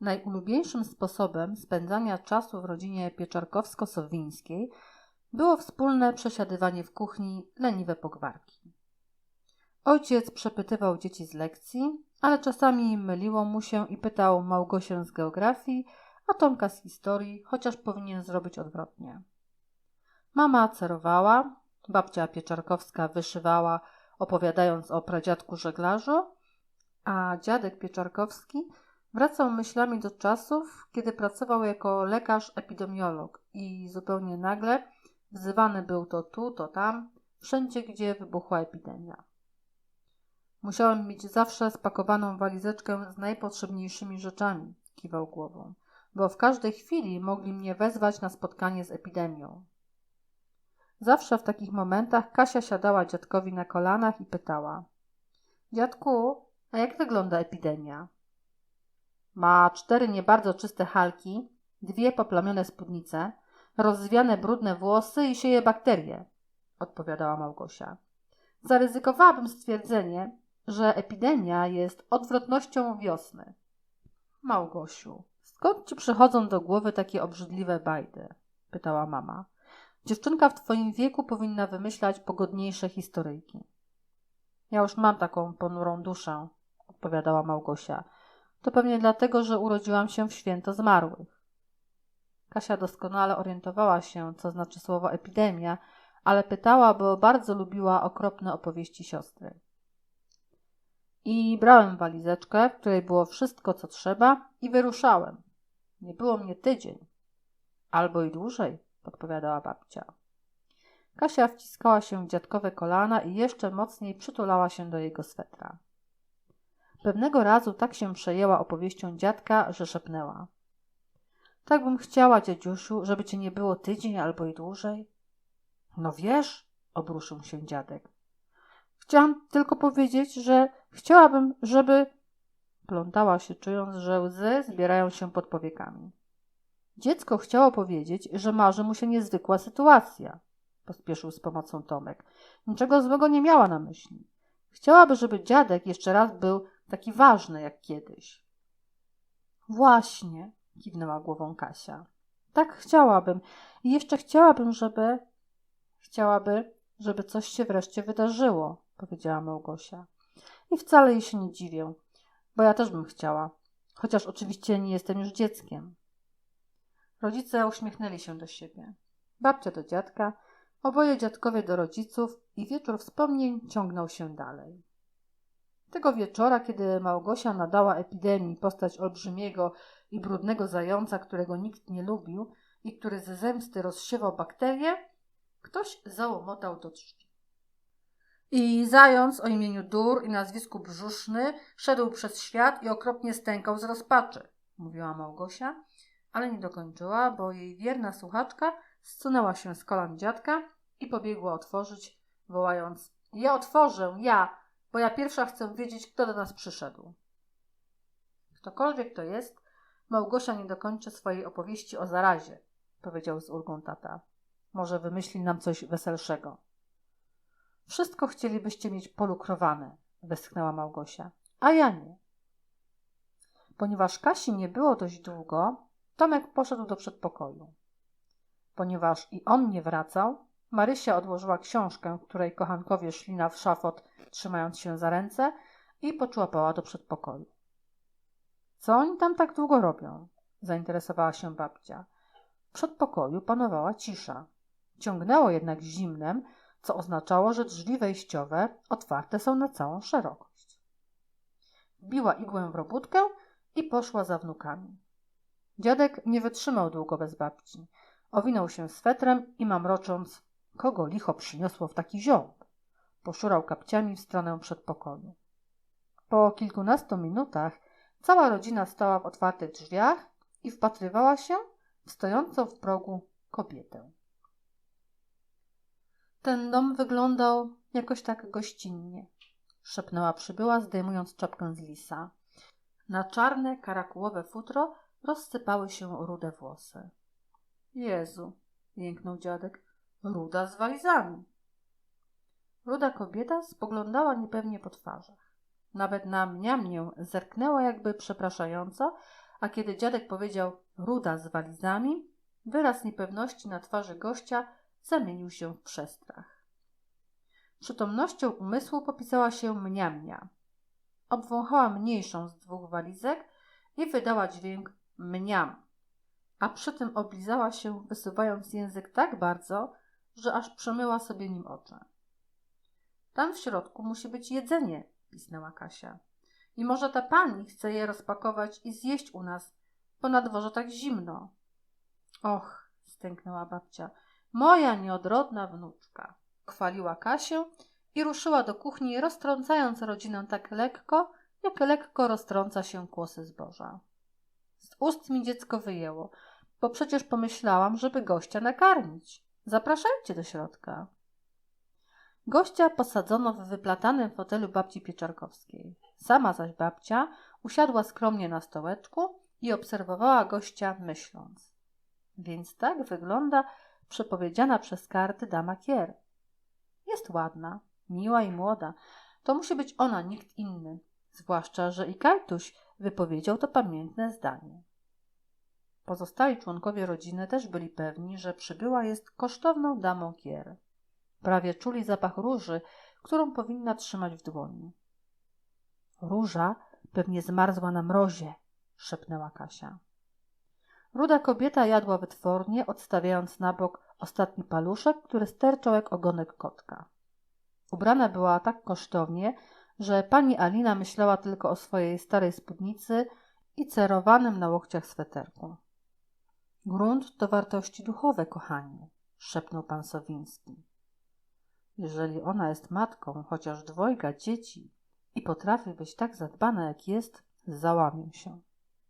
Najulubieńszym sposobem spędzania czasu w rodzinie pieczarkowsko-sowińskiej było wspólne przesiadywanie w kuchni leniwe pogwarki. Ojciec przepytywał dzieci z lekcji, ale czasami myliło mu się i pytał Małgosię z geografii, a Tomka z historii, chociaż powinien zrobić odwrotnie. Mama cerowała, babcia Pieczarkowska wyszywała, opowiadając o pradziadku żeglarzu, a dziadek Pieczarkowski wracał myślami do czasów, kiedy pracował jako lekarz epidemiolog i zupełnie nagle wzywany był to tu, to tam, wszędzie, gdzie wybuchła epidemia. Musiałem mieć zawsze spakowaną walizeczkę z najpotrzebniejszymi rzeczami, kiwał głową, bo w każdej chwili mogli mnie wezwać na spotkanie z epidemią. Zawsze w takich momentach Kasia siadała dziadkowi na kolanach i pytała: Dziadku, a jak wygląda epidemia? Ma cztery niebardzo czyste halki, dwie poplamione spódnice, rozwiane brudne włosy i sieje bakterie, odpowiadała Małgosia. Zaryzykowałabym stwierdzenie, że epidemia jest odwrotnością wiosny. Małgosiu, skąd ci przychodzą do głowy takie obrzydliwe bajdy? pytała mama. Dziewczynka w twoim wieku powinna wymyślać pogodniejsze historyjki. Ja już mam taką ponurą duszę, odpowiadała Małgosia. To pewnie dlatego, że urodziłam się w święto zmarłych. Kasia doskonale orientowała się, co znaczy słowo epidemia, ale pytała, bo bardzo lubiła okropne opowieści siostry. I brałem walizeczkę, w której było wszystko, co trzeba, i wyruszałem. Nie było mnie tydzień. Albo i dłużej, podpowiadała babcia. Kasia wciskała się w dziadkowe kolana i jeszcze mocniej przytulała się do jego swetra. Pewnego razu tak się przejęła opowieścią dziadka, że szepnęła. Tak bym chciała, dziadziusiu, żeby cię nie było tydzień albo i dłużej. No wiesz, obruszył się dziadek. Chciałam tylko powiedzieć, że chciałabym, żeby... Plątała się, czując, że łzy zbierają się pod powiekami. Dziecko chciało powiedzieć, że marzy mu się niezwykła sytuacja, pospieszył z pomocą Tomek. Niczego złego nie miała na myśli. Chciałaby, żeby dziadek jeszcze raz był taki ważny jak kiedyś. Właśnie, kiwnęła głową Kasia. Tak chciałabym. I jeszcze chciałabym, żeby... Chciałaby, żeby coś się wreszcie wydarzyło, powiedziała Małgosia. I wcale jej się nie dziwię, bo ja też bym chciała, chociaż oczywiście nie jestem już dzieckiem. Rodzice uśmiechnęli się do siebie. Babcia do dziadka, oboje dziadkowie do rodziców i wieczór wspomnień ciągnął się dalej. Tego wieczora, kiedy Małgosia nadała epidemii postać olbrzymiego i brudnego zająca, którego nikt nie lubił i który ze zemsty rozsiewał bakterie, ktoś załomotał do drzwi. I zając o imieniu Dur i nazwisku Brzuszny szedł przez świat i okropnie stękał z rozpaczy, mówiła Małgosia, ale nie dokończyła, bo jej wierna słuchaczka zsunęła się z kolan dziadka i pobiegła otworzyć, wołając: Ja otworzę, ja, bo ja pierwsza chcę wiedzieć, kto do nas przyszedł. Ktokolwiek to jest, Małgosia nie dokończy swojej opowieści o zarazie, powiedział z ulgą tata. Może wymyśli nam coś weselszego. Wszystko chcielibyście mieć polukrowane, westchnęła Małgosia. A ja nie. Ponieważ Kasi nie było dość długo, Tomek poszedł do przedpokoju. Ponieważ i on nie wracał, Marysia odłożyła książkę, której kochankowie szli na szafot, trzymając się za ręce i poczłapała do przedpokoju. Co oni tam tak długo robią? zainteresowała się babcia. W przedpokoju panowała cisza. Ciągnęło jednak zimnem, co oznaczało, że drzwi wejściowe otwarte są na całą szerokość. Wbiła igłę w robótkę i poszła za wnukami. Dziadek nie wytrzymał długo bez babci. Owinął się swetrem i mamrocząc, kogo licho przyniosło w taki ziąb, poszurał kapciami w stronę przedpokoju. Po kilkunastu minutach cała rodzina stała w otwartych drzwiach i wpatrywała się w stojącą w progu kobietę. Ten dom wyglądał jakoś tak gościnnie, szepnęła przybyła, zdejmując czapkę z lisa. Na czarne, karakułowe futro rozsypały się rude włosy. Jezu, jęknął dziadek, ruda z walizami. Ruda kobieta spoglądała niepewnie po twarzach. Nawet na mnie zerknęła jakby przepraszająco, a kiedy dziadek powiedział ruda z walizami, wyraz niepewności na twarzy gościa zamienił się w przestrach. Przytomnością umysłu popisała się mniamnia. Obwąchała mniejszą z dwóch walizek i wydała dźwięk mniam, a przy tym oblizała się, wysuwając język tak bardzo, że aż przemyła sobie nim oczy. Tam w środku musi być jedzenie, pisnęła Kasia. I może ta pani chce je rozpakować i zjeść u nas, bo na dworze tak zimno. Och, stęknęła babcia, moja nieodrodna wnuczka. Chwaliła Kasię i ruszyła do kuchni, roztrącając rodzinę tak lekko, jak lekko roztrąca się kłosy zboża. Z ust mi dziecko wyjęło, bo przecież pomyślałam, żeby gościa nakarmić. Zapraszajcie do środka. Gościa posadzono w wyplatanym fotelu babci Pieczarkowskiej. Sama zaś babcia usiadła skromnie na stołeczku i obserwowała gościa myśląc. Więc tak wygląda przepowiedziana przez karty dama Kier. Jest ładna, miła i młoda. To musi być ona, nikt inny. Zwłaszcza, że i Kajtuś wypowiedział to pamiętne zdanie. Pozostali członkowie rodziny też byli pewni, że przybyła jest kosztowną damą Kier. Prawie czuli zapach róży, którą powinna trzymać w dłoni. Róża pewnie zmarzła na mrozie, szepnęła Kasia. Ruda kobieta jadła wytwornie, odstawiając na bok ostatni paluszek, który sterczał jak ogonek kotka. Ubrana była tak kosztownie, że pani Alina myślała tylko o swojej starej spódnicy i cerowanym na łokciach sweterku. Grunt to wartości duchowe, kochanie, szepnął pan Sowiński. Jeżeli ona jest matką chociaż dwojga dzieci i potrafi być tak zadbana jak jest, załamię się,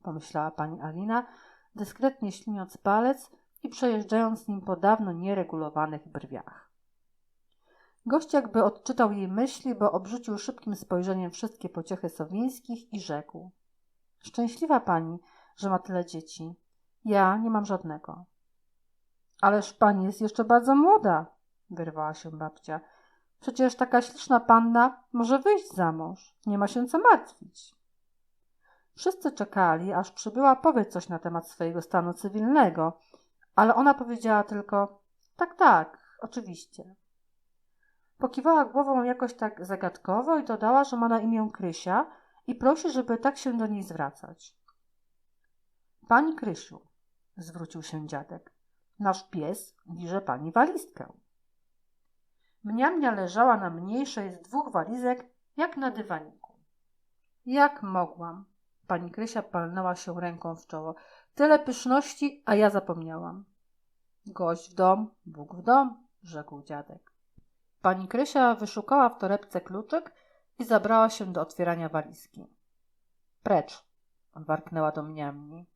pomyślała pani Alina, dyskretnie śliniąc palec i przejeżdżając nim po dawno nieregulowanych brwiach. Gość jakby odczytał jej myśli, bo obrzucił szybkim spojrzeniem wszystkie pociechy Sowińskich i rzekł. Szczęśliwa pani, że ma tyle dzieci. Ja nie mam żadnego. Ależ pani jest jeszcze bardzo młoda, wyrwała się babcia. Przecież taka śliczna panna może wyjść za mąż. Nie ma się co martwić. Wszyscy czekali, aż przybyła powie coś na temat swojego stanu cywilnego, ale ona powiedziała tylko tak, tak, oczywiście. Pokiwała głową jakoś tak zagadkowo i dodała, że ma na imię Krysia i prosi, żeby tak się do niej zwracać. Pani Krysiu, zwrócił się dziadek, nasz pies liże pani walizkę. Mniamnia leżała na mniejszej z dwóch walizek, jak na dywaniku. Jak mogłam? Pani Krysia palnęła się ręką w czoło. Tyle pyszności, a ja zapomniałam. Gość w dom, Bóg w dom, rzekł dziadek. Pani Krysia wyszukała w torebce kluczyk i zabrała się do otwierania walizki. Precz, warknęła do mniamni.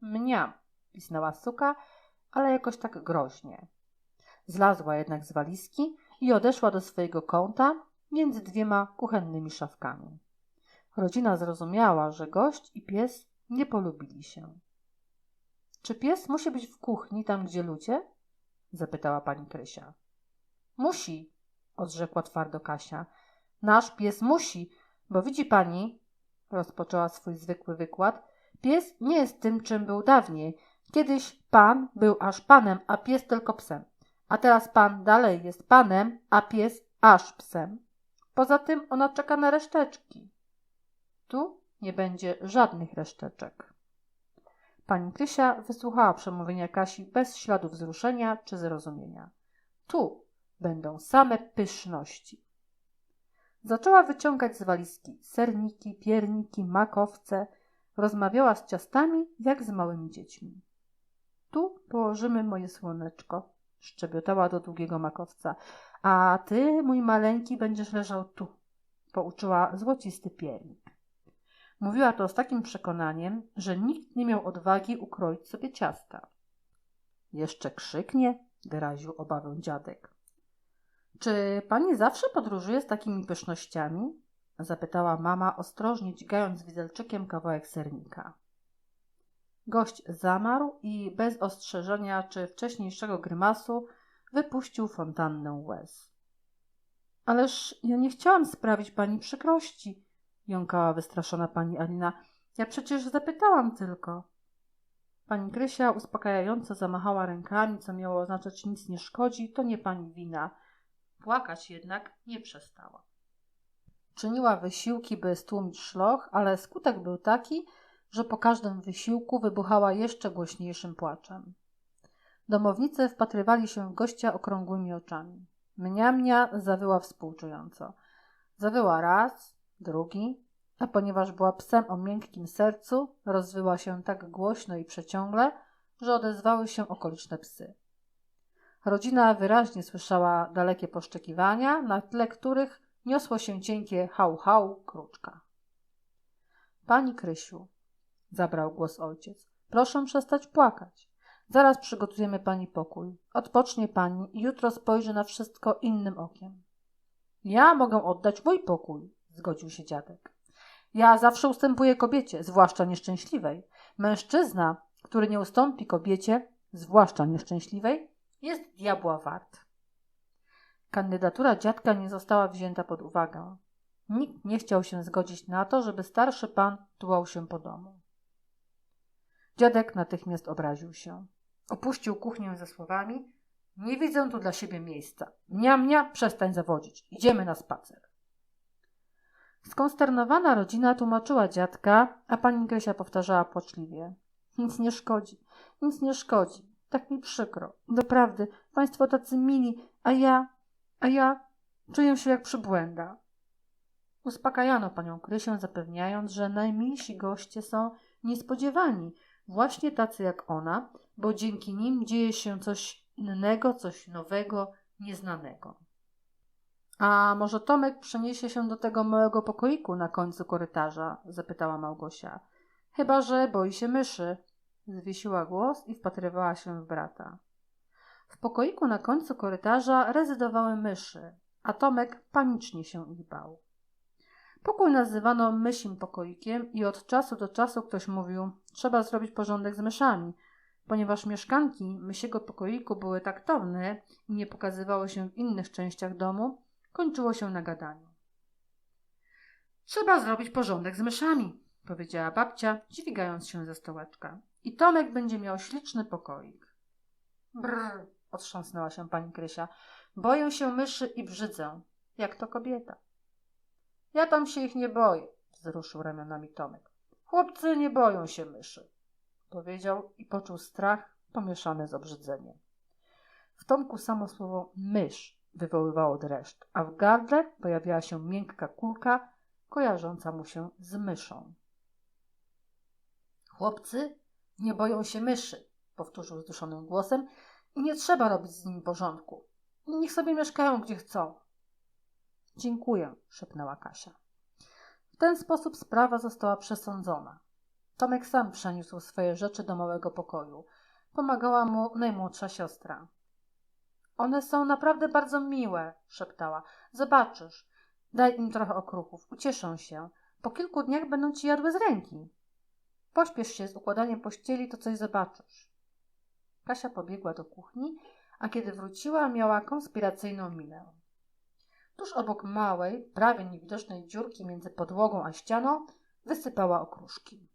Mniam, pisnęła suka, ale jakoś tak groźnie. Zlazła jednak z walizki i odeszła do swojego kąta między dwiema kuchennymi szafkami. Rodzina zrozumiała, że gość i pies nie polubili się. Czy pies musi być w kuchni, tam gdzie ludzie? zapytała pani Krysia. Musi, odrzekła twardo Kasia. Nasz pies musi, bo widzi pani, rozpoczęła swój zwykły wykład, pies nie jest tym, czym był dawniej. Kiedyś pan był aż panem, a pies tylko psem. A teraz pan dalej jest panem, a pies aż psem. Poza tym ona czeka na reszteczki. Tu nie będzie żadnych reszteczek. Pani Krysia wysłuchała przemówienia Kasi bez śladu wzruszenia czy zrozumienia. Tu będą same pyszności. Zaczęła wyciągać z walizki serniki, pierniki, makowce. Rozmawiała z ciastami jak z małymi dziećmi. Tu położymy moje słoneczko, szczebiotała do długiego makowca. A ty, mój maleńki, będziesz leżał tu, pouczyła złocisty piernik. Mówiła to z takim przekonaniem, że nikt nie miał odwagi ukroić sobie ciasta. Jeszcze krzyknie, wyraził obawę dziadek. Czy pani zawsze podróżuje z takimi pysznościami? zapytała mama, ostrożnie dźgając widelczykiem kawałek sernika. Gość zamarł i bez ostrzeżenia czy wcześniejszego grymasu wypuścił fontannę łez. Ależ ja nie chciałam sprawić pani przykrości, jąkała wystraszona pani Alina. Ja przecież zapytałam tylko. Pani Krysia uspokajająco zamachała rękami, co miało oznaczać nic nie szkodzi, to nie pani wina. Płakać jednak nie przestała. Czyniła wysiłki, by stłumić szloch, ale skutek był taki, że po każdym wysiłku wybuchała jeszcze głośniejszym płaczem. Domownicy wpatrywali się w gościa okrągłymi oczami. Mnia mnia zawyła współczująco. Zawyła raz, drugi, a ponieważ była psem o miękkim sercu, rozwyła się tak głośno i przeciągle, że odezwały się okoliczne psy. Rodzina wyraźnie słyszała dalekie poszczekiwania, na tle których niosło się cienkie hał hał kruczka. Pani Krysiu, zabrał głos ojciec, proszę przestać płakać. Zaraz przygotujemy pani pokój. Odpocznie pani i jutro spojrzy na wszystko innym okiem. Ja mogę oddać mój pokój, zgodził się dziadek. Ja zawsze ustępuję kobiecie, zwłaszcza nieszczęśliwej. Mężczyzna, który nie ustąpi kobiecie, zwłaszcza nieszczęśliwej, jest diabła wart. Kandydatura dziadka nie została wzięta pod uwagę. Nikt nie chciał się zgodzić na to, żeby starszy pan tułał się po domu. Dziadek natychmiast obraził się. Opuścił kuchnię ze słowami: Nie widzę tu dla siebie miejsca. Mnia, mnia, przestań zawodzić. Idziemy na spacer. Skonsternowana rodzina tłumaczyła dziadka, a pani Grysia powtarzała płaczliwie. Nic nie szkodzi, nic nie szkodzi. Tak mi przykro. Doprawdy, państwo tacy mili, a ja, a ja czuję się jak przybłęda. Uspokajano panią Krysię, zapewniając, że najmilsi goście są niespodziewani, właśnie tacy jak ona, bo dzięki nim dzieje się coś innego, coś nowego, nieznanego. A może Tomek przeniesie się do tego małego pokoiku na końcu korytarza? zapytała Małgosia. Chyba, że boi się myszy. Zwiesiła głos i wpatrywała się w brata. W pokoiku na końcu korytarza rezydowały myszy, a Tomek panicznie się ich bał. Pokój nazywano mysim pokoikiem i od czasu do czasu ktoś mówił: Trzeba zrobić porządek z myszami, ponieważ mieszkanki mysiego pokoiku były taktowne i nie pokazywały się w innych częściach domu, kończyło się na gadaniu. Trzeba zrobić porządek z myszami, powiedziała babcia, dźwigając się ze stołeczka. I Tomek będzie miał śliczny pokoik. Brr, otrząsnęła się pani Krysia. Boję się myszy i brzydzę, jak to kobieta. Ja tam się ich nie boję, wzruszył ramionami Tomek. Chłopcy nie boją się myszy, powiedział i poczuł strach pomieszany z obrzydzeniem. W Tomku samo słowo mysz wywoływało dreszcz, a w gardle pojawiała się miękka kulka kojarząca mu się z myszą. Chłopcy nie boją się myszy, powtórzył zduszonym głosem i nie trzeba robić z nimi porządku. Niech sobie mieszkają gdzie chcą. Dziękuję, szepnęła Kasia. W ten sposób sprawa została przesądzona. Tomek sam przeniósł swoje rzeczy do małego pokoju. Pomagała mu najmłodsza siostra. One są naprawdę bardzo miłe, szeptała. Zobaczysz. Daj im trochę okruchów, ucieszą się. Po kilku dniach będą ci jadły z ręki. Pośpiesz się z układaniem pościeli, to coś zobaczysz. Kasia pobiegła do kuchni, a kiedy wróciła, miała konspiracyjną minę. Tuż obok małej, prawie niewidocznej dziurki między podłogą a ścianą wysypała okruszki.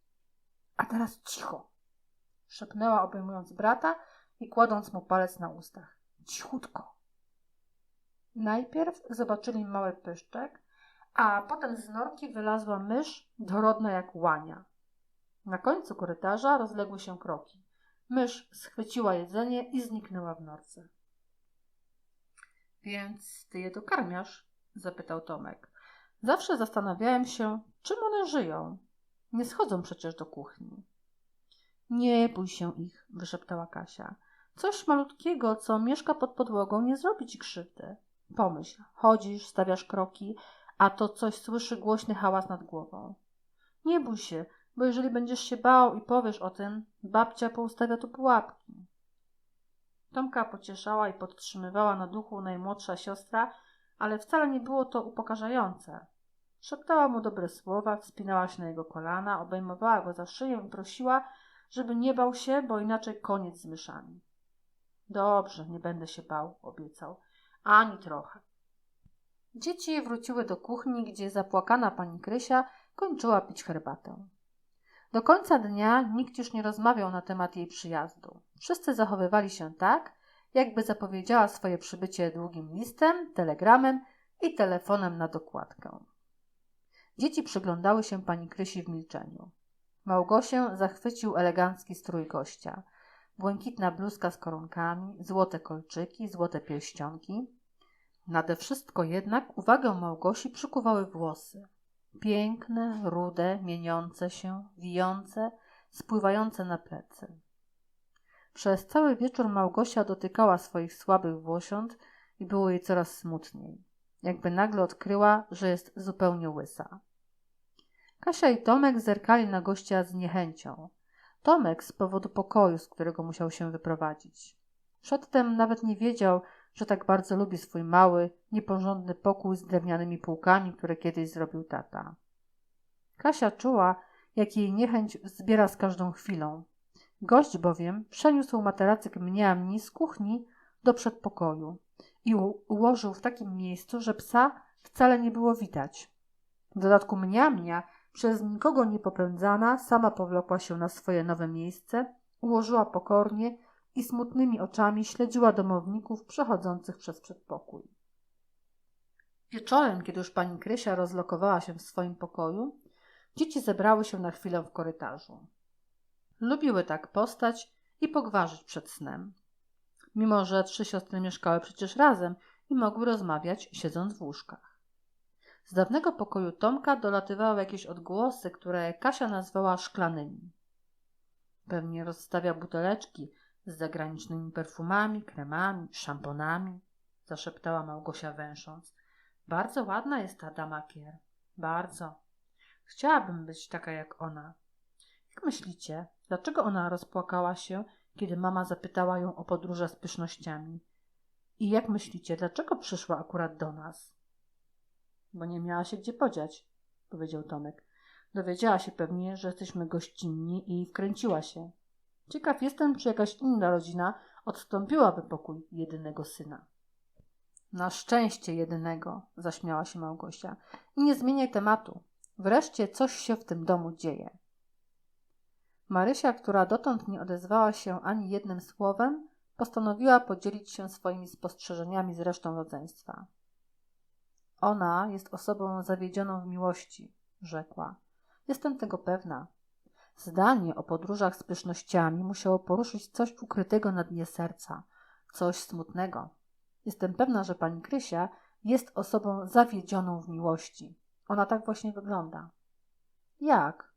A teraz cicho! szepnęła obejmując brata i kładąc mu palec na ustach. Cichutko. Najpierw zobaczyli mały pyszczek, a potem z norki wylazła mysz, dorodna jak łania. Na końcu korytarza rozległy się kroki. Mysz schwyciła jedzenie i zniknęła w norce. Więc ty je dokarmiasz? zapytał Tomek. Zawsze zastanawiałem się, czym one żyją. Nie schodzą przecież do kuchni. Nie bój się ich, wyszeptała Kasia. Coś malutkiego, co mieszka pod podłogą, nie zrobi ci krzywdy. Pomyśl, chodzisz, stawiasz kroki, a to coś słyszy głośny hałas nad głową. Nie bój się, bo jeżeli będziesz się bał i powiesz o tym, babcia poustawia tu pułapki. Tomka pocieszała i podtrzymywała na duchu najmłodsza siostra, ale wcale nie było to upokarzające. Szeptała mu dobre słowa, wspinała się na jego kolana, obejmowała go za szyję i prosiła, żeby nie bał się, bo inaczej koniec z myszami. Dobrze, nie będę się bał, obiecał. Ani trochę. Dzieci wróciły do kuchni, gdzie zapłakana pani Krysia kończyła pić herbatę. Do końca dnia nikt już nie rozmawiał na temat jej przyjazdu. Wszyscy zachowywali się tak, jakby zapowiedziała swoje przybycie długim listem, telegramem i telefonem na dokładkę. Dzieci przyglądały się pani Krysi w milczeniu. Małgosię zachwycił elegancki strój gościa. Błękitna bluzka z koronkami, złote kolczyki, złote pierścionki. Nade wszystko jednak uwagę Małgosi przykuwały włosy. Piękne, rude, mieniące się, wijące, spływające na plecy. Przez cały wieczór Małgosia dotykała swoich słabych włosiąt i było jej coraz smutniej, jakby nagle odkryła, że jest zupełnie łysa. Kasia i Tomek zerkali na gościa z niechęcią. Tomek z powodu pokoju, z którego musiał się wyprowadzić. Przedtem nawet nie wiedział, że tak bardzo lubi swój mały, nieporządny pokój z drewnianymi półkami, które kiedyś zrobił tata. Kasia czuła, jak jej niechęć zbiera z każdą chwilą. Gość bowiem przeniósł materacyk mniamni z kuchni do przedpokoju i ułożył w takim miejscu, że psa wcale nie było widać. W dodatku mniamnia, przez nikogo nie popędzana, sama powlokła się na swoje nowe miejsce, ułożyła pokornie i smutnymi oczami śledziła domowników przechodzących przez przedpokój. Wieczorem, kiedy już pani Krysia rozlokowała się w swoim pokoju, dzieci zebrały się na chwilę w korytarzu. Lubiły tak postać i pogwarzyć przed snem. Mimo, że trzy siostry mieszkały przecież razem i mogły rozmawiać siedząc w łóżkach. Z dawnego pokoju Tomka dolatywały jakieś odgłosy, które Kasia nazwała szklanymi. Pewnie rozstawia buteleczki z zagranicznymi perfumami, kremami, szamponami, zaszeptała Małgosia węsząc. Bardzo ładna jest ta dama Kier. Bardzo. Chciałabym być taka jak ona. Jak myślicie, dlaczego ona rozpłakała się, kiedy mama zapytała ją o podróże z pysznościami? I jak myślicie, dlaczego przyszła akurat do nas? Bo nie miała się gdzie podziać, powiedział Tomek. Dowiedziała się pewnie, że jesteśmy gościnni i wkręciła się. Ciekaw jestem, czy jakaś inna rodzina odstąpiłaby pokój jedynego syna. Na szczęście jedynego, zaśmiała się Małgosia. I nie zmieniaj tematu. Wreszcie coś się w tym domu dzieje. Marysia, która dotąd nie odezwała się ani jednym słowem, postanowiła podzielić się swoimi spostrzeżeniami z resztą rodzeństwa. Ona jest osobą zawiedzioną w miłości, rzekła. Jestem tego pewna. Zdanie o podróżach z pysznościami musiało poruszyć coś ukrytego na dnie serca, coś smutnego. Jestem pewna, że pani Krysia jest osobą zawiedzioną w miłości. Ona tak właśnie wygląda. Jak?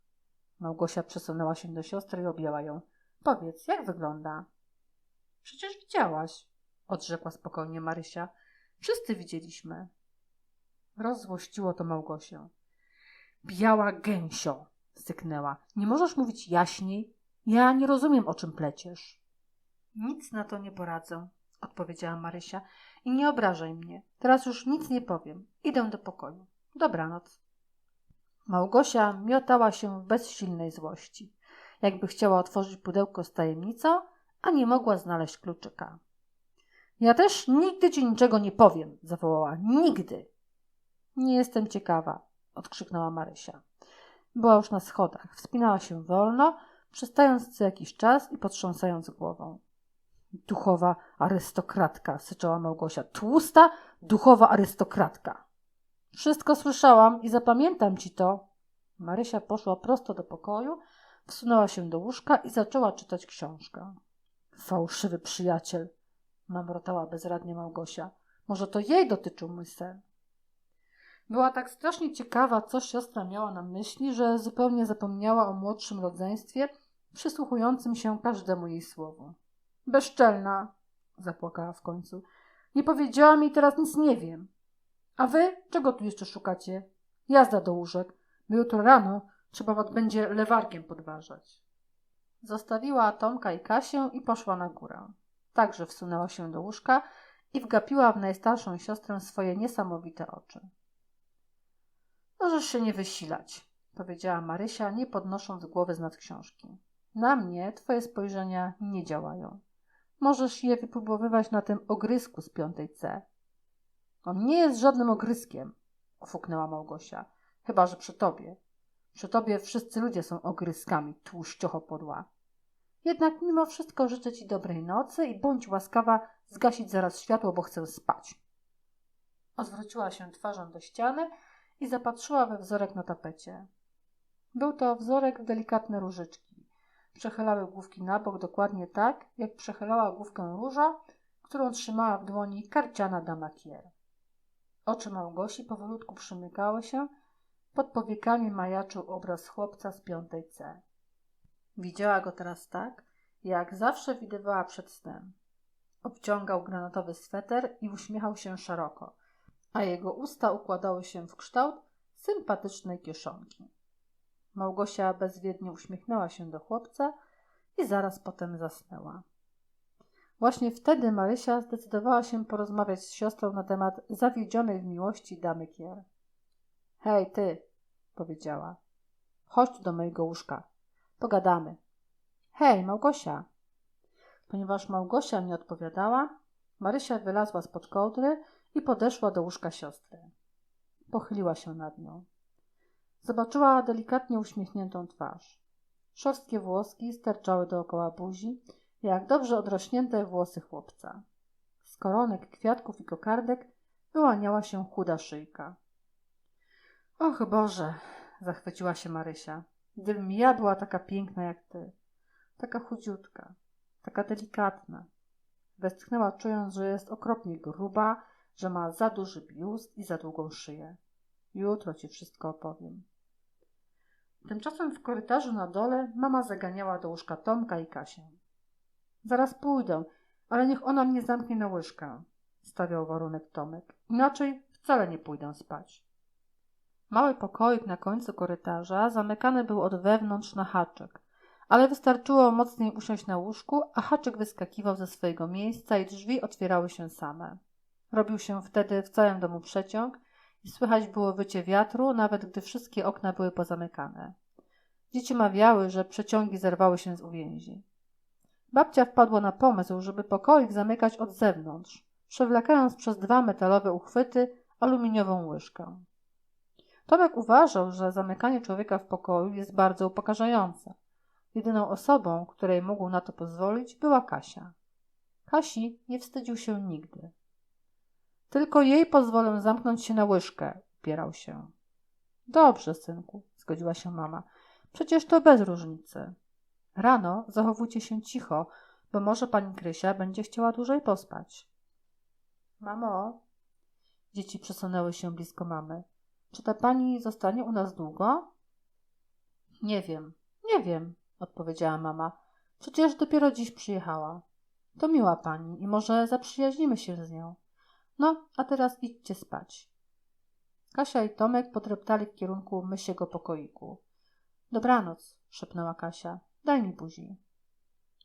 Małgosia przesunęła się do siostry i objęła ją. Powiedz, jak wygląda? Przecież widziałaś, odrzekła spokojnie Marysia. Wszyscy widzieliśmy. Rozzłościło to Małgosię. Biała gęsio, syknęła. Nie możesz mówić jaśniej? Ja nie rozumiem, o czym pleciesz. Nic na to nie poradzę, odpowiedziała Marysia. I nie obrażaj mnie. Teraz już nic nie powiem. Idę do pokoju. Dobranoc. Małgosia miotała się w bezsilnej złości. Jakby chciała otworzyć pudełko z tajemnicą, a nie mogła znaleźć kluczyka. Ja też nigdy ci niczego nie powiem, zawołała. Nigdy. Nie jestem ciekawa, odkrzyknęła Marysia. Była już na schodach. Wspinała się wolno, przystając co jakiś czas i potrząsając głową. Duchowa arystokratka, syczała Małgosia. Tłusta, duchowa arystokratka. Wszystko słyszałam i zapamiętam ci to. Marysia poszła prosto do pokoju, wsunęła się do łóżka i zaczęła czytać książkę. Fałszywy przyjaciel, mamrotała bezradnie Małgosia. Może to jej dotyczył mój sen. Była tak strasznie ciekawa, co siostra miała na myśli, że zupełnie zapomniała o młodszym rodzeństwie, przysłuchującym się każdemu jej słowu. Bezczelna, zapłakała w końcu. Nie powiedziała mi teraz nic nie wiem. A wy czego tu jeszcze szukacie? Jazda do łóżek, bo jutro rano trzeba będzie lewarkiem podważać. Zostawiła Tomka i Kasię i poszła na górę. Także wsunęła się do łóżka i wgapiła w najstarszą siostrę swoje niesamowite oczy. Możesz się nie wysilać, powiedziała Marysia, nie podnosząc głowy z nad książki. Na mnie twoje spojrzenia nie działają. Możesz je wypróbowywać na tym ogrysku z piątej C. On nie jest żadnym ogryskiem, ofuknęła Małgosia. Chyba, że przy tobie. Przy tobie wszyscy ludzie są ogryskami, tłuściocho podła. Jednak mimo wszystko życzę ci dobrej nocy i bądź łaskawa zgasić zaraz światło, bo chcę spać. Odwróciła się twarzą do ściany i zapatrzyła we wzorek na tapecie. Był to wzorek w delikatne różyczki. Przechylały główki na bok dokładnie tak, jak przechylała główkę róża, którą trzymała w dłoni karciana dama Kier. Oczy Małgosi powolutku przymykały się, pod powiekami majaczył obraz chłopca z piątej C. Widziała go teraz tak, jak zawsze widywała przed snem. Obciągał granatowy sweter i uśmiechał się szeroko, a jego usta układały się w kształt sympatycznej kieszonki. Małgosia bezwiednie uśmiechnęła się do chłopca i zaraz potem zasnęła. Właśnie wtedy Marysia zdecydowała się porozmawiać z siostrą na temat zawiedzionej w miłości damy Kier. Hej, ty, powiedziała. Chodź do mojego łóżka. Pogadamy. Hej, Małgosia. Ponieważ Małgosia nie odpowiadała, Marysia wylazła spod kołdry i podeszła do łóżka siostry. Pochyliła się nad nią. Zobaczyła delikatnie uśmiechniętą twarz. Szorstkie włoski sterczały dookoła buzi, jak dobrze odrośnięte włosy chłopca. Z koronek, kwiatków i kokardek wyłaniała się chuda szyjka. Och Boże, zachwyciła się Marysia. Gdybym ja była taka piękna jak ty, taka chudziutka, taka delikatna. Westchnęła, czując, że jest okropnie gruba, że ma za duży biust i za długą szyję. Jutro ci wszystko opowiem. Tymczasem w korytarzu na dole mama zaganiała do łóżka Tomka i Kasię. Zaraz pójdę, ale niech ona mnie zamknie na łyżkę, stawiał warunek Tomek. Inaczej wcale nie pójdę spać. Mały pokoik na końcu korytarza zamykany był od wewnątrz na haczyk, ale wystarczyło mocniej usiąść na łóżku, a haczyk wyskakiwał ze swojego miejsca i drzwi otwierały się same. Robił się wtedy w całym domu przeciąg i słychać było wycie wiatru, nawet gdy wszystkie okna były pozamykane. Dzieci mawiały, że przeciągi zerwały się z uwięzi. Babcia wpadła na pomysł, żeby pokoik zamykać od zewnątrz, przewlekając przez dwa metalowe uchwyty aluminiową łyżkę. Tomek uważał, że zamykanie człowieka w pokoju jest bardzo upokarzające. Jedyną osobą, której mógł na to pozwolić, była Kasia. Kasi nie wstydził się nigdy. Tylko jej pozwolę zamknąć się na łyżkę, upierał się. Dobrze, synku, zgodziła się mama. Przecież to bez różnicy. Rano zachowujcie się cicho, bo może pani Krysia będzie chciała dłużej pospać. Mamo, dzieci przesunęły się blisko mamy. Czy ta pani zostanie u nas długo? Nie wiem, nie wiem, odpowiedziała mama. Przecież dopiero dziś przyjechała. To miła pani i może zaprzyjaźnimy się z nią. No, a teraz idźcie spać. Kasia i Tomek potreptali w kierunku mysiego pokoiku. Dobranoc, szepnęła Kasia. Daj mi buzi.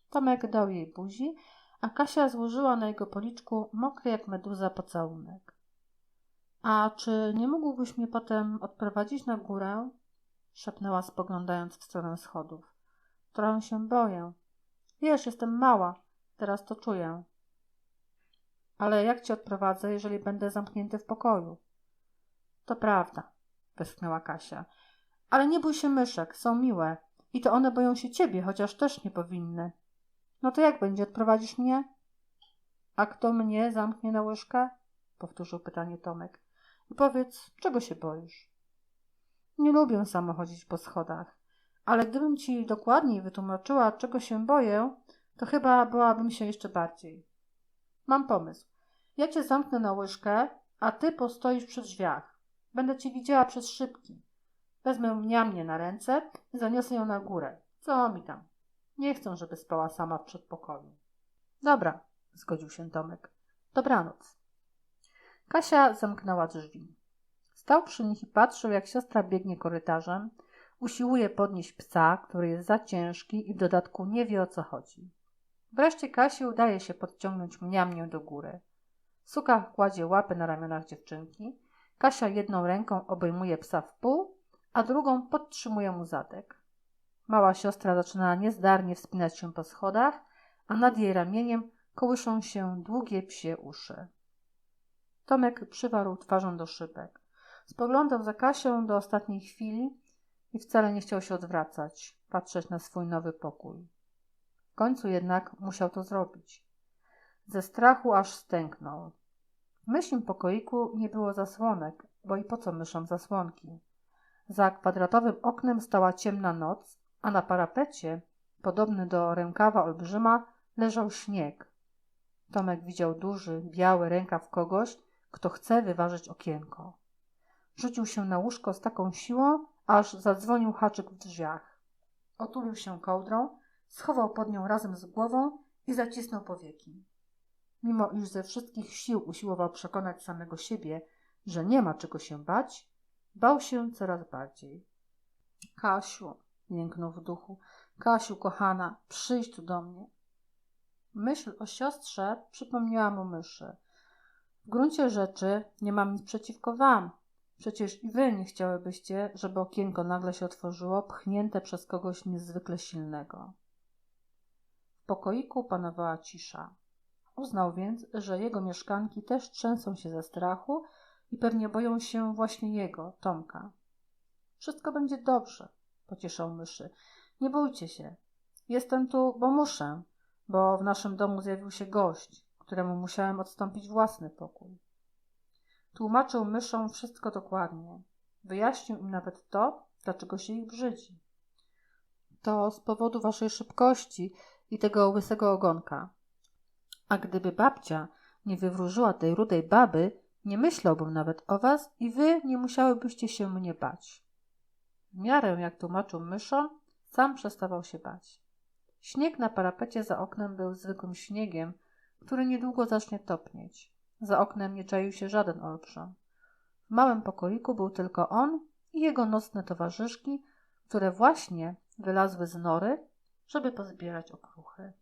Tomek dał jej buzi, a Kasia złożyła na jego policzku mokry jak meduza pocałunek. A czy nie mógłbyś mnie potem odprowadzić na górę? szepnęła spoglądając w stronę schodów. Trochę się boję. Wiesz, jestem mała, teraz to czuję. Ale jak cię odprowadzę, jeżeli będę zamknięty w pokoju? To prawda, westchnęła Kasia. Ale nie bój się myszek, są miłe. I to one boją się ciebie, chociaż też nie powinny. No to jak będzie, odprowadzisz mnie? A kto mnie zamknie na łyżkę? Powtórzył pytanie Tomek. I powiedz, czego się boisz? Nie lubię samo chodzić po schodach, ale gdybym ci dokładniej wytłumaczyła, czego się boję, to chyba byłabym się jeszcze bardziej. Mam pomysł. Ja cię zamknę na łyżkę, a ty postoisz przy drzwiach. Będę cię widziała przez szybki. Wezmę mnie na ręce i zaniosę ją na górę. Co mi tam? Nie chcę, żeby spała sama w przedpokoju. Dobra, zgodził się Tomek. Dobranoc. Kasia zamknęła drzwi. Stał przy nich i patrzył, jak siostra biegnie korytarzem, usiłuje podnieść psa, który jest za ciężki i w dodatku nie wie o co chodzi. Wreszcie Kasi udaje się podciągnąć mniamnię do góry. Suka kładzie łapy na ramionach dziewczynki. Kasia jedną ręką obejmuje psa w pół, a drugą podtrzymuje mu zadek. Mała siostra zaczyna niezdarnie wspinać się po schodach, a nad jej ramieniem kołyszą się długie psie uszy. Tomek przywarł twarzą do szybek. Spoglądał za Kasią do ostatniej chwili i wcale nie chciał się odwracać, patrzeć na swój nowy pokój. W końcu jednak musiał to zrobić. Ze strachu aż stęknął. W myślnym pokoiku nie było zasłonek, bo i po co myszom zasłonki? Za kwadratowym oknem stała ciemna noc, a na parapecie, podobny do rękawa olbrzyma, leżał śnieg. Tomek widział duży, biały rękaw kogoś, kto chce wyważyć okienko. Rzucił się na łóżko z taką siłą, aż zadzwonił haczyk w drzwiach. Otulił się kołdrą, schował pod nią razem z głową i zacisnął powieki. Mimo iż ze wszystkich sił usiłował przekonać samego siebie, że nie ma czego się bać, bał się coraz bardziej. Kasiu, jęknął w duchu, Kasiu, kochana, przyjdź tu do mnie. Myśl o siostrze przypomniała mu myszy. W gruncie rzeczy nie mam nic przeciwko wam. Przecież i wy nie chciałybyście, żeby okienko nagle się otworzyło, pchnięte przez kogoś niezwykle silnego. W pokoiku panowała cisza. Uznał więc, że jego mieszkanki też trzęsą się ze strachu i pewnie boją się właśnie jego, Tomka. Wszystko będzie dobrze, pocieszał myszy. Nie bójcie się. Jestem tu, bo muszę, bo w naszym domu zjawił się gość, któremu musiałem odstąpić własny pokój. Tłumaczył myszom wszystko dokładnie. Wyjaśnił im nawet to, dlaczego się ich brzydzi. To z powodu waszej szybkości i tego łysego ogonka. A gdyby babcia nie wywróżyła tej rudej baby, nie myślałbym nawet o was i wy nie musiałybyście się mnie bać. W miarę jak tłumaczył myszom, sam przestawał się bać. Śnieg na parapecie za oknem był zwykłym śniegiem, który niedługo zacznie topnieć. Za oknem nie czaił się żaden olbrzym. W małym pokoiku był tylko on i jego nocne towarzyszki, które właśnie wylazły z nory, żeby pozbierać okruchy.